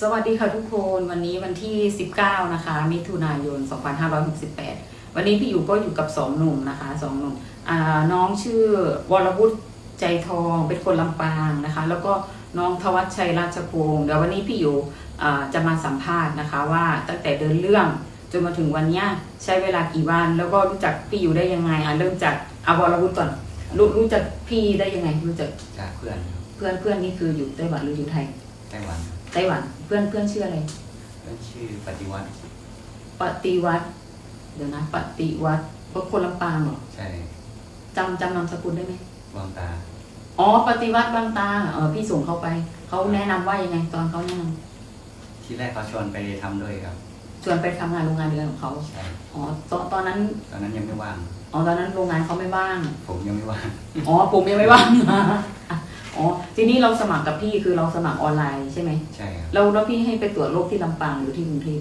สวัสดีค่ะทุกคนวันนี้วันที่ 19 นะคะ มิถุนายน 2568 วันนี้พี่อยู่ก็อยู่กับสองหนุ่มนะคะสองหนุ่มอ่าน้องชื่อวรวุฒิใจทองเป็นคนลำปางนะคะ แล้วก็น้องทวัชชัยราชพงศ์เดี๋ยววันนี้พี่อยู่อ่าจะมาสัมภาษณ์นะคะว่าตั้งแต่เดินเรื่องจนมาถึงวันเนี้ยใช้เวลากี่วัน แล้วก็รู้จักพี่อยู่ได้ยังไงอะเริ่มจากอาวรวุฒิก่อนรู้รู้จักพี่ได้ยังไงรู้จักจากเพื่อนครับเพื่อนเพื่อนนี่คืออยู่ไต้หวันหรืออยู่ไทยไต้หวันครับ ไต้หวัน เพื่อนเพื่อนชื่ออะไรเพื่อนชื่อปฏิวัติปฏิวัติเดี๋ยวนะปฏิวัติพวกคนลำปางเหรอใช่จำจำนามสกุลได้ไหมวางตาอ๋อปฏิวัติบางตาเออพี่ส่งเขาไปเขาแนะนำว่ายังไงตอนเขาแนะนที่แรกเขาชวนไปทำด้วยครับำชวนไปทำงานโรงงานเดือนของเขาใช่อ๋อตอนตอนนั้น ตอนนั้นยังไม่ว่างอ๋อตอนนั้นโรงงานเขาไม่ว่าง ผมยังไม่ว่างอ๋อผมยังไม่ว่าง อ๋อทีนี้เราสมัครกับพี่คือเราสมัครออนไลน์ใช่ไหมใช่ครับ เราแล้วพี่ให้ไปตรวจโรคที่ลำปางหรือที่กรุงเทพ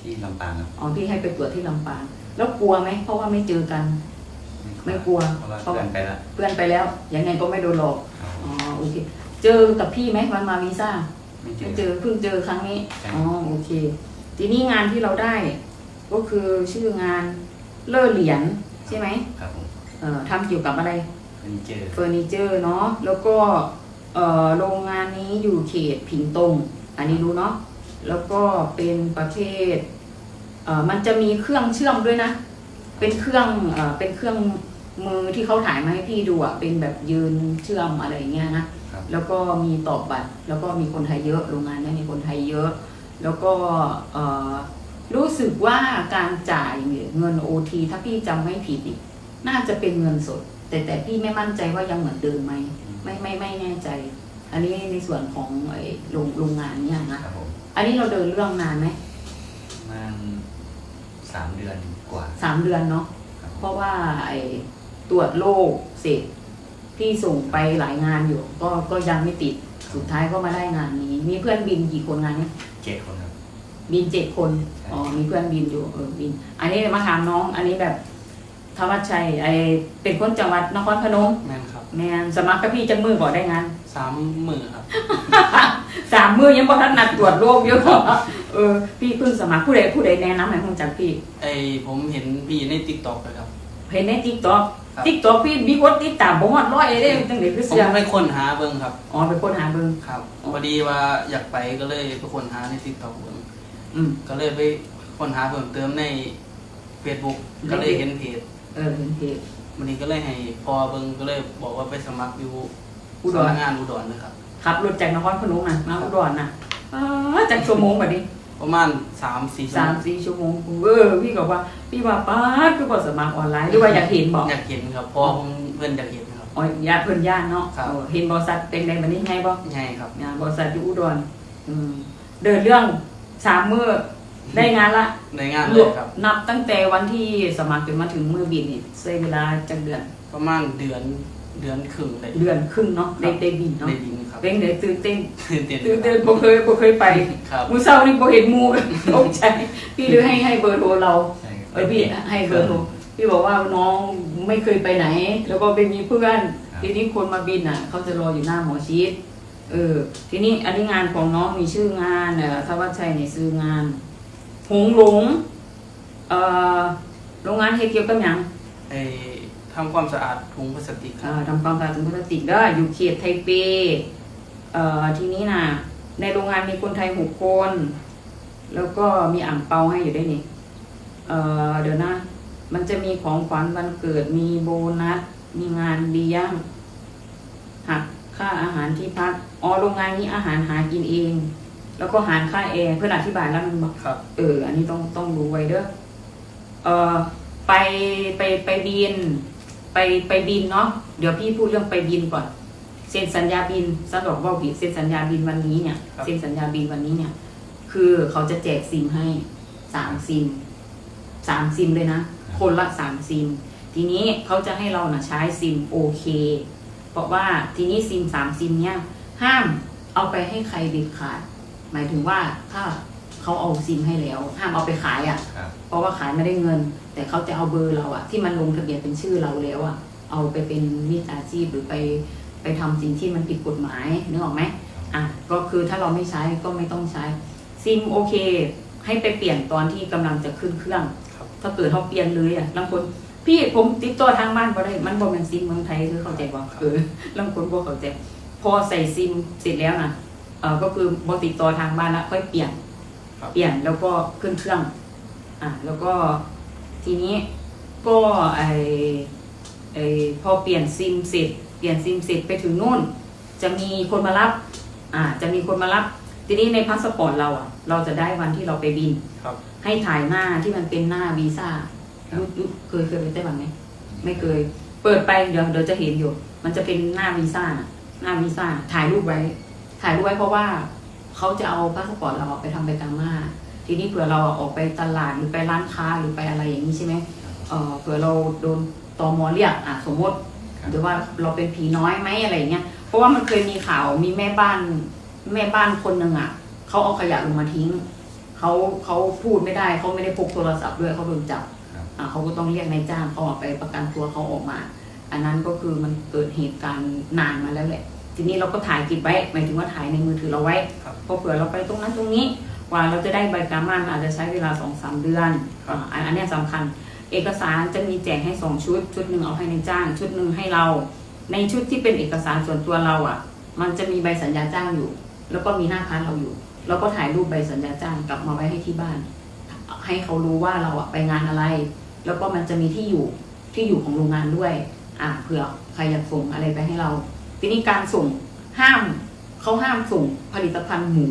ที่ลำปางครับอ๋อพี่ให้ไปตรวจที่ลำปาง แล้วกลัวไหมเพราะว่าไม่เจอกัน ไม่กลัว เพราะว่าเพื่อนไปละเพื่อนไปแล้วยังไงก็ไม่โดนหลอกครับอ๋อโอเค เจอกับพี่ไหมวันมาวีซ่าไม่เจไม่อ เจอเพิ่งเจอครั้งนี้ใช่ อ๋อโอเค ทีนี้งานที่เราได้ ก็คือชื่องานเล่อเหรียญใช่ไหมครับผมเอ่อทำเกี่ยวกับอะไร เพื่อนเจอเฟอร์นิเจอร์เนาะแล้วก็เอ่อโรงงานนี้อยู่เขตผิงตง อันนี้รู้เนาะแล้วก็เป็นประเภทเอ่อมันจะมีเครื่องเชื่อมด้วยนะ เป็นเครื่องเอ่อเป็นเครื่องมือที่เขาถ่ายมาให้พี่ดูอะเป็นแบบยืนเชื่อมอะไรอย่างเงี้ยนะ ครับแล้วก็มีตอบบัตร แล้วก็มีคนไทยเยอะ โรงงานเนี้มีคนไทยเยอะ แล้วก็เอ่อรู้สึกว่าการจ่ายเงินโอทีถ้าพี่จำไม่ผิดอีกน่าจะเป็นเงินสด แต่แต่พี่ไม่มั่นใจว่ายังเหมือนเดิมไหมไม่ไม่ไม่แน่ใจ อันนี้ในส่วนของไอ้โรงโรงงานเนี่ยนะครับผมอันนี้เราเดินเรื่องนานไหมประมาณสามเดือนกว่าสามเดือนเนาะครับเพราะว่าไอ้ตรวจโรคเสร็จพี่ส่งไปหลายงานอยู่ ก็ก็ยังไม่ติดสุดท้ายก็มาได้งานนี้ มีเพื่อนบินกี่คนงานนี้เจ็ดคนครับ บินเจ็ดคนใช่อ๋อมีเพื่อนบินอยู่เออบิน อันนี้มาถามน้อง อันนี้แบบ ธวัชชัยไอเป็นคนจังหวัดนครพนมแม่นครับแมนสมัครกับพี่จังมือก่อนได้งาน สามหมื่นครับ สามมือยังบ่ทันนัดตรวจโรคเยอะเออพี่เพิ่งสมัครผู้ใดผู้ใดแนะนำให้ผมจากพี่ ไอผมเห็นพี่ในติ๊กต็อกเลยครับ เห็นในติ๊กต็อกครับ ติ๊กต็อกพี่มีคนติดตามบ่ฮอดร้อยเลยจังได๋คือผมเสียไปค้นหาเบิ้งครับ อ๋อไปค้นหาเบิ่งครับพอดีว่าอยากไปก็เลยไปค้นหาในติ๊กต็อกเบิ้งอืม ก็เลยไปค้นหาเพิ่มเติมใน Facebook ในก็เลยเห็นเพจ เออเห็นเพจวันนี้ก็เลยให้พอเบิ้งก็เลยบอกว่าไปสมัครอยู่อุดร สำนักงานอุดรนะครับ ขับรถจากนครพนมน่ะมาอุดรน่ะอ๋อจากชั่วโมงบัดนี้ประมาณสามสี่ชั่วสามโมงสี่ชั่วโมงเออพี่บอกว่า พี่ว่าป้าดคือบอกสมัครออนไลน์หรือว่าอยากเห็นบอกอยากเห็นครับเพอผมเพื่อนอยากเห็นครับ อ๋อญาติเพื่อนญาติเนาะครับ เออเห็นบริษัทเป็นไงบันนี้ไงบอกใช่ครับ งานบริษัทอยู่อุดรอืมเดินเรื่องสามมือ ได้งานละในงานเลยครับ นับตั้งแต่วันที่สมัครจนมาถึงมือบินนี่ใช้เวลาจักเดือน ประมาณเดือนเดือนครึ่งเลยเดือนครึ่งเนาะได้ได้บินเนาะในบินครับเป็นเดี๋ยวตื่นเต้นตื่นเต้นตื่นเต้นบ่เคยบ่เคยไปครับมือเศร้านี่บ่เห็นหมูกันตกใจพี่เลยให้ให้เบอร์โทรเราใช่ครับเออพี่ให้เบอร์โทรพี่บอกว่าน้องไม่เคยไปไหน แล้วก็ไปมีเพื่อนครับทีนี้คนมาบินอะเขาจะรออยู่หน้าหมอชิดเออทีนี้อันนี้งานของน้องมีชื่องานเอ่อทวัชชัยในซื้องาน หงหลงเอ่อโรงงานเฮดเกี่ยวกับหยังไอ้ทำความสะอาดถุงพลาสติกคเอ่รับอทำความสะอาดถุงพลาสติกได้อยู่เขตไทเปเอ่อทีนี้น่ะในโรงงานมีคนไทยหกคน แล้วก็มีอ่างเปาให้อยู่ได้วยนี่เอ่อเดี๋ยวนะ มันจะมีของขวัญวันเกิดมีโบนัส มีงานเลี้ยงหักค่าอาหารที่พักอ๋อโรงงานนี้อาหารหากินเอง แล้วก็หารค่าแอร์เพื่อนอธิบายแล้วมันบอกครับ เออ อันนี้ต้องต้องรู้ไว้เด้อเออไปไปไปบิน ไปไปบินเนาะเดี๋ยวพี่พูดเรื่องไปบินก่อนเซ็นสัญญาบินสะดอกว่าผิดเซ็นสัญญาบินวันนี้เนี่ยครับเซ็นสัญญาบินวันนี้เนี่ย คือเขาจะแจกซิมให้สามซิมสามซิมเลยนะคนละสามซิม ทีนี้เขาจะให้เรานะใช้ซิมโอเค เพราะว่าทีนี้ซิมสามซิมเนี่ยห้ามเอาไปให้ใครเด็ดขาด หมายถึงว่าถ้าเขาเอาซิมให้แล้ว ห้ามเอาไปขายอะ่ะ ครับ เพราะว่าขายไม่ได้เงิน แต่เขาจะเอาเบอร์เราอะที่มันลงทะเบียนเป็นชื่อเราแล้วอะเอาไปเป็นมิจฉาชีพหรือไปไปทำสิ่งที่มันผิดกฎหมายนึกออกไหมอะก็คือถ้าเราไม่ใช้ก็ไม่ต้องใช้ซิมโอเค ให้ไปเปลี่ยนตอนที่กำลังจะขึ้นเครื่อง ครับ ถ้าเกิดเขาเปลี่ยนเลยอะบางคน พี่ผมติดต่อทางบ้านบ่ได้มันบ่แม่นซิมเมืองไทยคือเข้าใจบ่เออบางคนบ่เข้าใจ พอใส่ซิมเสร็จแล้วนะ เออก็คือบ่ติดต่อทางบ้านแล้วค่อยเปลี่ยน ครับ เปลี่ยนแล้วก็ขึ้นเครื่อง อะแล้วก็ทีนี้ก็ไอไอพอเปลี่ยนซิมเสร็จ เปลี่ยนซิมเสร็จไปถึงนู่น จะมีคนมารับ อ่า จะมีคนมารับ ทีนี้ในพาสปอร์ตเราอะ เราจะได้วันที่เราไปบิน ครับ ให้ถ่ายหน้าที่มันเป็นหน้าวีซ่ายุยุเคยเคยไปไต้หวันไหมไม่เคย เปิดไปเดี๋ยวเดี๋ยวจะเห็นอยู่ มันจะเป็นหน้าวีซ่าน่ะหน้าวีซ่าถ่ายรูปไว้ ถ่ายรูปไว้เพราะว่าเขาจะเอาพาสปอร์ตเราอะไปทำใบกามาทีนี้เผื่อเราออกไปตลาดหรือไปร้านค้าหรือไปอะไรอย่างนี้ใช่ไหมเออเผื่อเราโดนตอมอเรียกอะสมมติครับหรือว่าเราเป็นผีน้อยไหมอะไรอย่างเงี้ย เพราะว่ามันเคยมีข่าวมีแม่บ้านแม่บ้านคนหนึ่งอะเขาเอาขยะลงมาทิ้งเขาเขาพูดไม่ได้เขาไม่ได้พกโทรศัพท์ด้วยเขาโดนจับครับอ่าเขาก็ต้องเรียกนายจ้างเขาออกไปประกันตัวเขาออกมา อันนั้นก็คือมันเกิดเหตุการณ์นานมาแล้วแหละ ทีนี้เราก็ถ่ายเกิบไว้หมายถึงว่าถ่ายในมือถือเราไว้ครับพอเผื่อเราไปตรงนั้นตรงนี้กว่าเราจะได้ใบกามามันอาจจะใช้เวลาสองสามเดือนครับอ่าอันอันเนี้ยสำคัญ เอกสารจะมีแจกให้สองชุด ชุดหนึ่งเอาให้ในายจ้าง ชุดหนึ่งให้เรา ในชุดที่เป็นเอกสารส่วนตัวเราอะ มันจะมีใบสัญญาจ้างอยู่ แล้วก็มีหน้าพันเราอยู่ แล้วก็ถ่ายรูปใบสัญญาจ้างกลับมาไว้ให้ที่บ้าน ให้เขารู้ว่าเราอะไปงานอะไร แล้วก็มันจะมีที่อยู่ที่อยู่ของโรงงานด้วย อ่าเผื่อใครอยากส่งอะไรไปให้เรา ทีนี้การส่งห้ามเขาห้ามส่งผลิตภัณฑ์หมู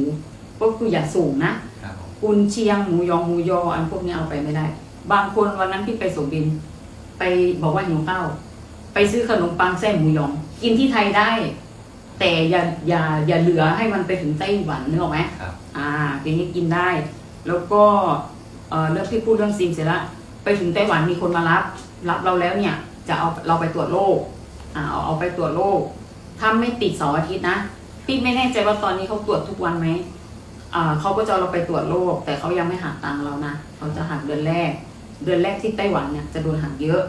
ก็คืออย่าส่งนะครับผมกุนเชียงหมูยองหมูยออันพวกนี้เอาไปไม่ได้ บางคนวันนั้นที่ไปส่งบิน ไปบอกว่าหิวข้าวไปซื้อขนมปังแซ่บหมูยอง กินที่ไทยได้ แต่อย่าอย่าอย่าเหลือให้มันไปถึงไต้หวันนึกออกไหมครับอ่าทีนี้กินได้ แล้วก็เอ่อเรื่องที่พูดเรื่องซิมเสร็จแล้วไปถึงไต้หวันมีคนมารับ รับเราแล้วเนี่ย จะเอาเราไปตรวจโรคอ่าเอาเอาไปตรวจโรค ถ้าไม่ติดเสาร์อาทิตย์นะพี่ไม่แน่ใจว่าตอนนี้เขาตรวจทุกวันไหมอ่าเขาก็จะเอาเราไปตรวจโรคแต่เขายังไม่หักตังค์เรานะเขาจะหักเดือนแรก เดือนแรกที่ไต้หวันเนี่ยจะโดนหักเยอะ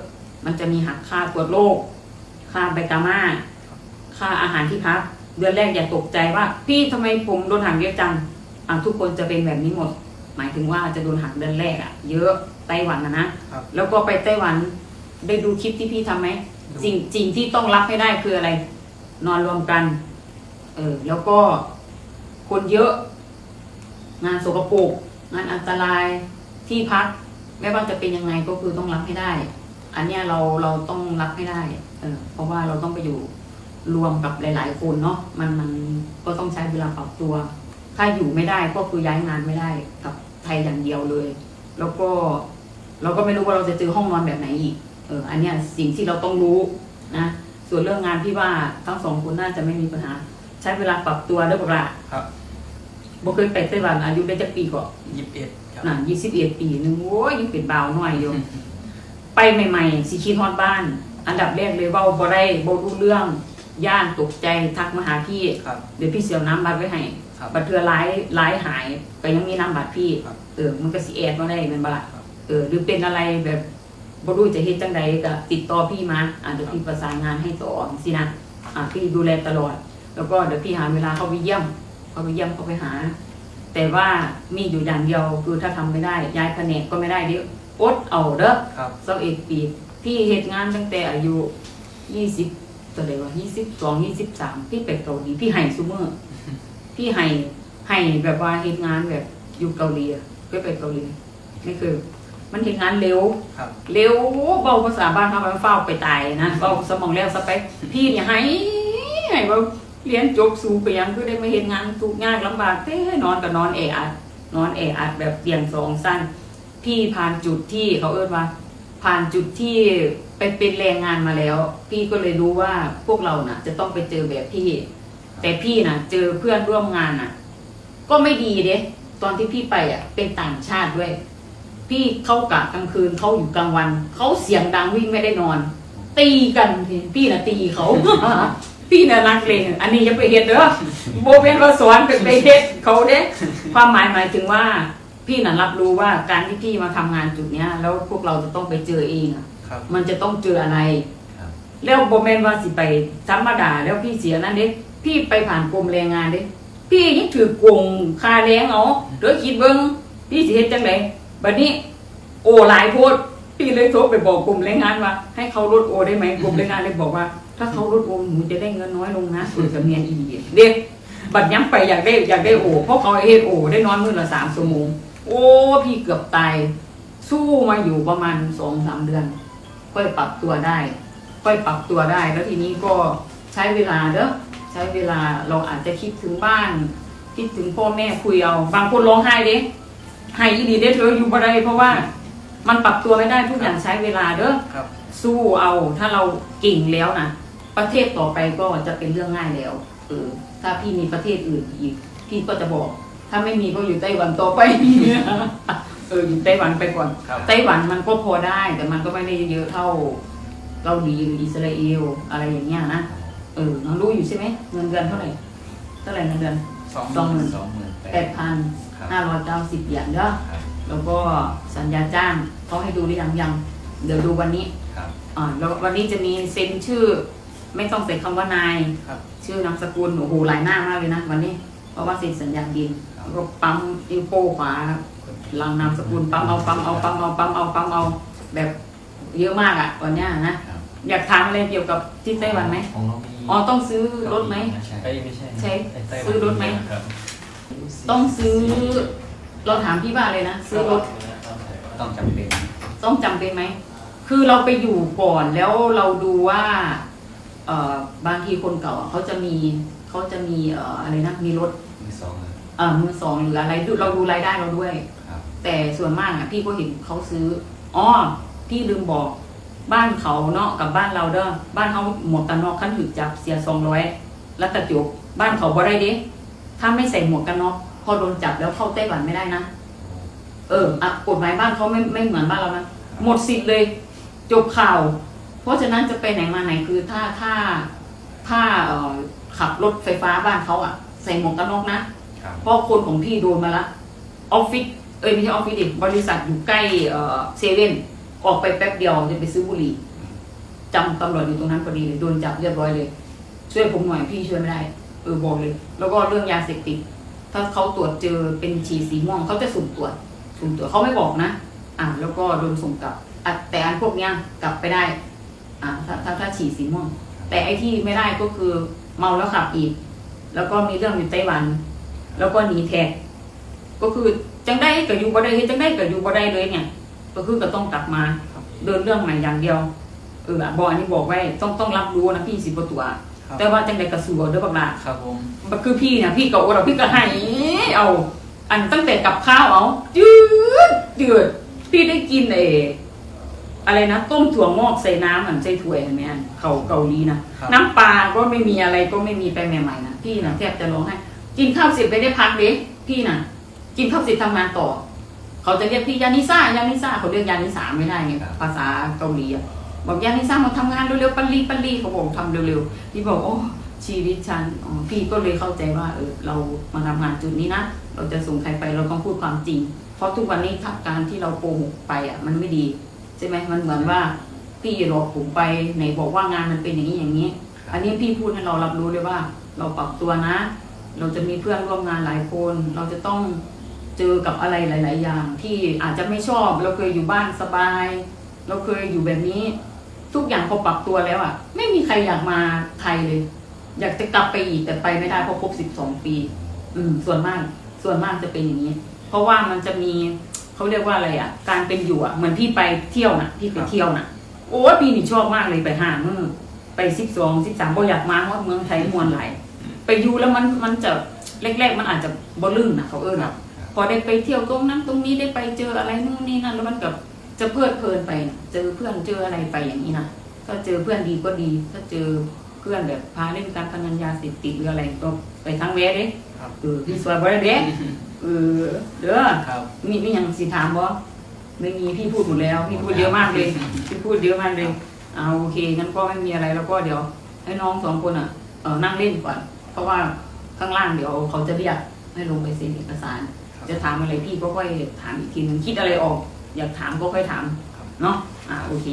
มันจะมีหักค่าตรวจโรคค่าใบกามาค่าอาหารที่พัก เดือนแรกอย่าตกใจว่า พี่ทำไมผมโดนหักเยอะจังอะทุกคนจะเป็นแบบนี้หมด หมายถึงว่าจะโดนหักเดือนแรกอะเยอะไต้หวันนะนะครับแล้วก็ไปไต้หวันได้ดูคลิปที่พี่ทำไหมดูสิ่งสิ่งที่ต้องรับให้ได้คืออะไร นอนรวมกัน เออ แล้วก็คนเยอะ งานสกปรกงานอันตรายที่พัก ไม่ว่าจะเป็นยังไงก็คือต้องรับให้ได้ อันเนี้ยเราเราต้องรับให้ได้ เออ เพราะว่าเราต้องไปอยู่รวมกับหลาย ๆ คนเนาะมันมันก็ต้องใช้เวลาปรับตัว ถ้าอยู่ไม่ได้ก็คือย้ายงานไม่ได้กับไทยอย่างเดียวเลย แล้วก็เราก็ไม่รู้ว่าเราจะเจอห้องนอนแบบไหนอีก เออ อันเนี้ยสิ่งที่เราต้องรู้นะ ส่วนเรื่องงานพี่ว่าทั้งสองคนน่าจะไม่มีปัญหา ใช้เวลาปรับตัวเด้อบอกละครับบ่เคยไปไต้หวันอายุได้จักปีก่อนยี่สิบเอ็ดครับน่ะยี่สิบเอ็ดปีหนึงโอ้ยยังเป็นบ่าวน้อยอยู่ไปใหม่ๆสิคิดฮอดบ้าน อันดับแรกเลยเว้าบ่ได้บ่รู้เรื่องย่านตกใจทักมาหาพี่ ครับ เดี๋ยวพี่เสียวน้ำบัตรไว้ให้ ครับ บัตรเทือร้ายร้ายหายก็ยังมีน้ำบัตรพี่ ครับเออ มันก็สิแอดมาได้แม่นบ่ล่ะครับ เออ หรือเป็นอะไรแบบ บ่รู้จะเฮ็ดจังใดก็ติดต่อพี่มาอ่าเดี๋ยวพี่ประสานงานให้ต่อสินะอ่าพี่ดูแลตลอด แล้วก็เดี๋ยวพี่หาเวลาเข้าไปเยี่ยมเข้าไปเยี่ยมเข้าไปหา แต่ว่ามีอยู่อย่างเดียวคือถ้าทำไม่ได้ ย้ายแผนกก็ไม่ได้เดี๋ยวอดเอาเด้อครับสักเอ็ดปีพี่เฮ็ดงานตั้งแต่อายุยี่สิบตัวไหนวะยี่สิบสองยี่สิบสามพี่ไปเกาหลีพี่ให้ซูเมอร์พี่ให้ให้แบบว่าเฮ็ดงานแบบอยู่เกาหลีอะเคยไปเกาหลีไม่เคย มันเฮ็ดงานเร็ว ครับเร็วเบาภาษาบ้านเขาไปเฝ้าไปตายนะเบาสมองแล้วสเปคพี่เนี่ยให้ให้ว่าเรียนจบสูงไปยังคือได้มาเห็นงานทุกข์ยากลำบากเต้นอนกับนอนแออัดนอนแออัดแบบเตียงสองสั้น พี่ผ่านจุดที่เขาเอิ้นว่า ผ่านจุดที่ไปเป็นแรงงานมาแล้ว พี่ก็เลยรู้ว่าพวกเราน่ะ จะต้องไปเจอแบบพี่ แต่พี่น่ะ เจอเพื่อนร่วมงานน่ะ ก็ไม่ดีเด้ตอนที่พี่ไปอะ เป็นต่างชาติด้วย พี่เข้ากะกลางคืนเขาอยู่กลางวันเขาเสียงดังวิ่งไม่ได้นอน ตีกันพี่พี่น่ะตีเขาพี่น่ะนักเลงอันนี้อยังไปเฮ็ดเด้อโบเป็นว่าสอนเป็นไปเฮ็ดเขาเด้ความหมายหมายถึงว่า พี่น่ะรับรู้ว่าการที่พี่มาทำงานจุดเนี้ย แล้วพวกเราจะต้องไปเจอเองอะครับมันจะต้องเจออะไรครับแล้วโบแมนว่าสิไปธรรมดาแล้วพี่เสียนั่นเด้พี่ไปผ่านกรมแรงงานเด้พี่ยังถือโกงคาแรงเอาเดี๋ยวคิดเบิ้งพี่สิเฮ็ดจังได บัดนี้โอหลายโพดพี่เลยโทรไปบอกกลุ่มแรงงานว่า ให้เขาลดโอได้ไหมกลุ่มแรงงานเลยบอกว่า ถ้าเขาลดโอหนูจะได้เงินน้อยลงนะส่วนกับเมียนอีเดียเด็กบัดย้ำไปอยากได้อยากได้โอเพราะเขาเฮ็ดโอได้นอนมื้อละสามชั่วโมงโอ้พี่เกือบตายสู้มาอยู่ประมาณสองสามเดือน ค่อยปรับตัวได้ ค่อยปรับตัวได้ แล้วทีนี้ก็ใช้เวลาเด้อใช้เวลาเราอาจจะคิดถึงบ้าน คิดถึงพ่อแม่คุยเอา บางคนร้องไห้เด้ ไห้อีดีเด้เธออยู่บ่ได้เพราะว่ามันปรับตัวไม่ได้ทุกอย่างใช้เวลาเด้อครับ สู้เอาถ้าเราเก่งแล้วนะประเทศต่อไปก็จะเป็นเรื่องง่ายแล้วเออถ้าพี่มีประเทศอื่นอีกพี่ก็จะบอก ถ้าไม่มีก็อยู่ไต้หวันต่อไปเอออยู่ไต้หวันไปก่อน ครับ ไต้หวันมันก็พอได้ แต่มันก็ไม่ได้เยอะเท่าเกาหลีหรืออิสราเอลอะไรอย่างเงี้ยนะเออน้องรู้อยู่ใช่ไหมเงินเดือนเท่าไหร่เท่าไหร่เงินเดือน สองสองหมื่นสองหมื่นแปแปดดพันครับ ห้าร้อยเก้าสิบเหรียญเด้อครับ แล้วก็สัญญาจ้างเขาให้ดูหรือยังยัง เดี๋ยวดูวันนี้ครับอ่าแล้ววันนี้จะมีเซ็นชื่อ ไม่ต้องใส่คำว่านาย ครับ ชื่อนามสกุลโอ้โหหลายหน้ามากเลยนะวันนี้ เพราะว่าเซ็นสัญญาดินแล้วก็ปั๊มอินโฟขวาหลังนามสกุลปั๊มเอาปั๊มเอาปั๊มเอาปั๊มเอาปั๊มเอาแบบเยอะมากอะวันเนี้ยนะ ครับอยากถามอะไรเกี่ยวกับที่ไต้หวันไหมของเรามีอ๋อต้องซื้อรถไหม ใช่เอ้ยไม่ใช่ใช้ไต้ซื้อรถไหม ครับ ต้องซื้อ เราถามพี่บ้านเลยนะซื้อรถต้องจำเป็น ต้องจำเป็นไหม คือเราไปอยู่ก่อนแล้วเราดูว่าเอ่อบางทีคนเก่าอะเขาจะมีเขาจะมีเอ่ออะไรนะมีรถมือสองเลยเอ่อมือสองหรืออะไรดูเราดูรายได้เราด้วย ครับ แต่ส่วนมากอะพี่ก็เห็นเขาซื้ออ๋อพี่ลืมบอกบ้านเขาเนาะกับบ้านเราเด้อบ้านเขาหมวกกันน็อกขั้นถึกจับเสียสองร้อยแล้วกระจกบ้านเขาบ่ได้เด้ถ้าไม่ใส่หมวกกันน็อก พอโดนจับแล้วเข้าไต้หวันไม่ได้นะ เอออะกฎหมายบ้านเขาไม่ไม่เหมือนบ้านเรานะหมดสิทธิ์เลย จบข่าว เพราะฉะนั้นจะไปไหนมาไหนคือถ้าถ้าถ้าเอ่อขับรถไฟฟ้าบ้านเขาอะ ใส่หมวกกันน็อกนะครับเพราะคนของพี่โดนมาละออฟฟิศเอ้ยไม่ใช่ออฟฟิศดิบริษัทอยู่ใกล้เอ่อเซเว่นออกไปแป๊บเดียวจะไปซื้อบุหรี่จำตำรวจอยู่ตรงนั้นพอดีเลยโดนจับเรียบร้อยเลย ช่วยผมหน่อยพี่ช่วยไม่ได้เออบอกเลย แล้วก็เรื่องยาเสพติด ถ้าเขาตรวจเจอเป็นฉี่สีม่วงเขาจะสุ่มตรวจสุ่มตรวจเขาไม่บอกนะ อ่า แล้วก็โดนส่งกลับแต่อันพวกเนี้ยกลับไปได้ อ่า ถ้าถ้าถ้าฉี่สีม่วง แต่ไอ้ที่ไม่ได้ก็คือเมาแล้วขับอีก แล้วก็มีเรื่องอยู่ไต้หวัน แล้วก็หนีแท็กก็คือจังได้กับอยู่บ่ได้จังได้กับอยู่บ่ได้เลยเนี่ย ก็คือก็ต้องกลับมาเดินเรื่องใหม่อย่างเดียวเออบอกอันนี้บอกไว้ต้องต้องรับรู้นะพี่สิบตัว ครับแต่ว่าจังไดกระสัวเด้อบักหลาครับผมมันคือพี่เนี่ยพี่ก็โอ้เราพี่ก็ให้เอา อันตั้งแต่กับข้าวเอาจืดจืดพี่ได้กินเอออะไรนะ ต้มถั่วงอกใส่น้ำเหมือนใส่ถ้วยเห็นไหมอันเขาเกาหลีนะครับน้ำปลาก็ไม่มีอะไรก็ไม่มีไปใหม่ๆนะพี่นะแทบจะร้องไห้กินข้าวเสร็จไปได้พักเด็พี่นะกินข้าวเสร็จทำงานต่อ เขาจะเรียกพี่ยานิซ่ายานิซ่าเขาเรียกยานิสาไม่ได้ไงภาษาเกาหลีอะ บอกยานิซ่ามาทำงานเร็วๆปัลลีปัลลีเขาบอกทำเร็วๆพี่บอกโอ้ชีวิตฉันพี่ก็เลยเข้าใจว่าเออเรามาทำงานจุดนี้นะเราจะส่งใครไปเราต้องพูดความจริง เพราะทุกวันนี้ถ้าการที่เราโกหกไปอะมันไม่ดีใช่ไหมมันเหมือนว่าพี่หลอกผมไปไหนบอกว่างานมันเป็นอย่างนี้อย่างนี้ อันนี้พี่พูดให้เรารับรู้เลยว่า เราปรับตัวนะ เราจะมีเพื่อนร่วมงานหลายคน เราจะต้องเจอกับอะไรหลาย ๆ อย่าง ที่อาจจะไม่ชอบเราเคยอยู่บ้านสบาย เราเคยอยู่แบบนี้ ทุกอย่างพอปรับตัวแล้วอะ ไม่มีใครอยากมาไทยเลย อยากจะกลับไปอีกแต่ไปไม่ได้เพราะครบสิบสองปี อืม ส่วนมาก ส่วนมากจะเป็นอย่างนี้ เพราะว่ามันจะมีเขาเรียกว่าอะไรอะ การเป็นอยู่อะเหมือนพี่ไปเที่ยวน่ะพี่ไปเที่ยวน่ะ โอ้ยพี่นี่ชอบมากเลยไปห้ามือไปสิบสองสิบสามบ่อยากมาว่าเมืองไทยมวลไหลายไปอยู่แล้วมันมันจะแรกๆ มันอาจจะบ่ลื่นนะเขาเอิ้นครัอะบพอได้ไปเที่ยวตรงนั้นตรงนี้ได้ไปเจออะไรนู่นนี่นั่นแล้วมันกับ จะเพลิดเพลินไปน่ะเจอเพื่อนเจออะไรไปอย่างนี้นะถ้าเจอเพื่อนดีก็ดี ถ้าเจอเพื่อนแบบพาเล่นการพนันยาเสพติดหรืออะไรก็ไปทั้งแวะเด้ครับเออพี่สวยบ่ได้เด้เออเด้อครับมีมีหยังสิถามบ่ไม่มีพี่พูดหมดแล้วพี่พูดเยอะมากเลยพี่พูดเยอะมากเลยเอาโอเคงั้นก็ไม่มีอะไรแล้วก็เดี๋ยว ให้น้องสองคนอะเออนั่งเล่นก่อนเพราะว่าข้างล่างเดี๋ยวเขาจะเรียกให้ลงไปเซ็นเอกสารครับจะถามอะไรพี่ก็ค่อยถามอีกทีนึงคิดอะไรออก อยากถามก็ค่อยถามครับเนาะอ่าโอเค